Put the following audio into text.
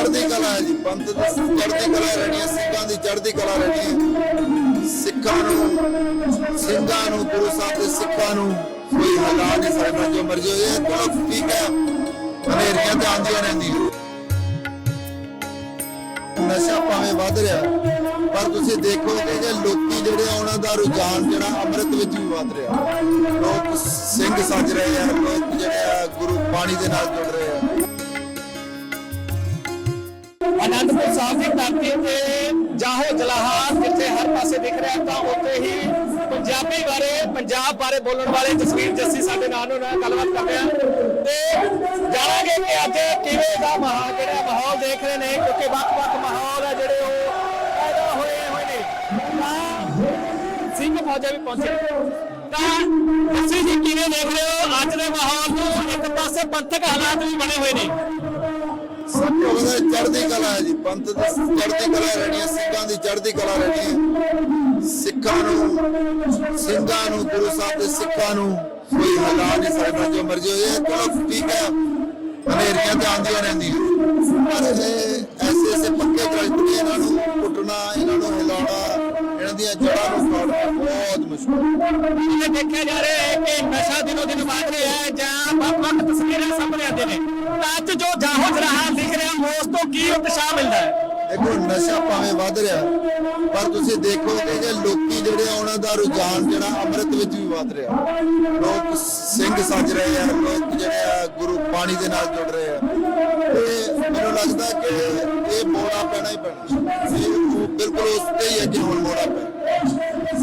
ਚੜ੍ਹਦੀ ਕਲਾ ਹੈ ਜੀ ਪੰਥ ਚੜ੍ਹਦੀ ਕਲਾ ਰਹਿਣੀ ਹੈ ਸਿੱਖਾਂ ਦੀ ਚੜ੍ਹਦੀ ਕਲਾ ਰਹਿਣੀ ਹੈ ਸਿੱਖਾਂ ਨੂੰ, ਸਿੰਘਾਂ ਨੂੰ, ਗੁਰੂ ਸਾਹਿਬ ਦੇ ਸਿੱਖਾਂ ਨੂੰ ਕੋਈ ਹਲਾ ਨਹੀਂ ਸਕਦਾ, ਜੋ ਮਰਜ਼ੀ ਹੋਏ ਚਲੋ ਠੀਕ ਹੈ। ਹਨੇਰੀਆਂ ਤੇ ਆਉਂਦੀਆਂ ਰਹਿੰਦੀਆਂ। ਨਸ਼ਾ ਭਾਵੇਂ ਵੱਧ ਰਿਹਾ, ਪਰ ਤੁਸੀਂ ਦੇਖੋਗੇ ਕਿ ਲੋਕੀ ਜਿਹੜੇ ਆ, ਉਹਨਾਂ ਦਾ ਰੁਝਾਨ ਜਿਹੜਾ ਅੰਮ੍ਰਿਤ ਵਿੱਚ ਵੀ ਵੱਧ ਰਿਹਾ। ਲੋਕ ਸਿੰਘ ਸੱਜ ਰਹੇ ਆ, ਲੋਕ ਜਿਹੜੇ ਆ, ਗੁਰੂ ਪਾਣੀ ਦੇ ਨਾਲ ਜੁੜ ਰਹੇ ਆ। ਅਨੰਦਪੁਰ ਸਾਹਿਬ ਦੀ ਧਰਤੀ ਤੇ ਜਾਹੋ ਜਲਾਹਾਰ ਜਿੱਥੇ ਹਰ ਪਾਸੇ ਦਿਖ ਰਿਹਾ ਤਾਂ ਉੱਥੇ ਹੀ ਪੰਜਾਬੀ ਬਾਰੇ, ਪੰਜਾਬ ਬਾਰੇ ਬੋਲਣ ਵਾਲੇ ਜਸਵੀਰ ਜੱਸੀ ਸਾਡੇ ਨਾਲ ਉਹਨਾਂ ਨਾਲ ਗੱਲਬਾਤ ਕਰ ਰਹੇ ਤੇ ਜਾਣਾਂਗੇ ਕਿ ਅੱਜ ਕਿਵੇਂ ਦਾ ਮਾਹੌਲ, ਜਿਹੜਾ ਮਾਹੌਲ ਦੇਖ ਰਹੇ ਨੇ, ਕਿਉਂਕਿ ਵੱਖ-ਵੱਖ ਮਾਹੌਲ ਆ ਜਿਹੜੇ ਉਹ ਪੈਦਾ ਹੋਏ ਹੋਏ ਨੇ। ਸਿੰਘ ਫੌਜਾਂ ਵੀ ਪਹੁੰਚੇ। ਤਾਂ ਤੁਸੀਂ ਜੀ, ਕਿਵੇਂ ਦੇਖ ਰਹੇ ਹੋ? ਅੱਜ ਦੇ ਮਾਹੌਲ ਨੂੰ ਇੱਕ ਪਾਸੇ ਪੰਥਕ ਹਾਲਾਤ ਵੀ ਬਣੇ ਹੋਏ ਨੇ। ਚੜ੍ਹਦੀ ਕਲਾ ਹੈ ਜੀ, ਪੰਥ ਦੀ ਚੜ੍ਹਦੀ ਕਲਾ ਰਹਿਣੀ ਹੈ, ਸਿੱਖਾਂ ਦੀ ਚੜ੍ਹਦੀ ਕਲਾ ਰਹਿਣੀ ਹੈ। ਸਿੱਖਾਂ ਨੂੰ, ਸਿੰਘਾਂ ਨੂੰ, ਗੁਰੂ ਸਾਹਿਬ ਦੇ ਸਿੱਖਾਂ ਨੂੰ ਕੋਈ ਹਲਾ ਨਹੀਂ ਸਕਦਾ, ਜੋ ਮਰਜ਼ੀ ਹੋਏ ਚਲੋ ਠੀਕ ਹੈ। ਹਨੇਰੀਆਂ ਤੇ ਆਉਂਦੀਆਂ ਰਹਿੰਦੀਆਂ। ਪਰ ਇਹ ਐਸੇ ਦੀਆਂ ਜੜ੍ਹਾਂ ਨੂੰ ਤੋੜਨਾ ਬਹੁਤ ਮੁਸ਼ਕਲ। ਇਹ ਦੇਖਿਆ ਜਾ ਰਿਹਾ ਹੈ ਕਿ ਨਸ਼ਾ ਦਿਨੋ ਦਿਨ ਵੱਧ ਰਿਹਾ ਹੈ ਜਾਂ ਵੱਖ-ਵੱਖ ਤਸਵੀਰਾਂ ਸਾਹਮਣੇ ਆਉਂਦੇ ਨੇ। ਤਾਂ ਅੱਜ ਜੋ ਜਾਹੋ ਜਰਾਹਾਂ ਦਿਖ ਰਿਹਾ ਉਸ ਤੋਂ ਕੀ ਉਤਸ਼ਾਹ ਮਿਲਦਾ ਹੈ? ਦੇਖੋ ਨਸ਼ਾ ਭਾਵੇਂ ਵੱਧ ਰਿਹਾ ਪਰ ਤੁਸੀਂ ਦੇਖੋਗੇ ਕਿ ਲੋਕੀ ਜਿਹੜੇ ਉਹਨਾਂ ਦਾ ਰੁਝਾਨ ਜਿਹੜਾ ਅੰਮ੍ਰਿਤ ਵਿੱਚ ਵੀ ਵੱਧ ਰਿਹਾ। ਲੋਕ ਸਿੰਘ ਸੱਜ ਰਹੇ ਆ ਲੋਕ ਜਿਹੜੇ ਆ ਗੁਰੂ ਬਾਣੀ ਦੇ ਨਾਲ ਜੁੜ ਰਹੇ ਆ। ਤੇ ਮੈਨੂੰ ਲੱਗਦਾ ਕਿ ਇਹ ਮੋੜਾ ਪੈਣਾ ਹੀ ਪੈਣਾ। ਬਿਲਕੁਲ ਉਸ ਤੇ ਹੀ ਹੈ ਕਿ ਹੁਣ ਮੋੜਾ ਪੈਣਾ।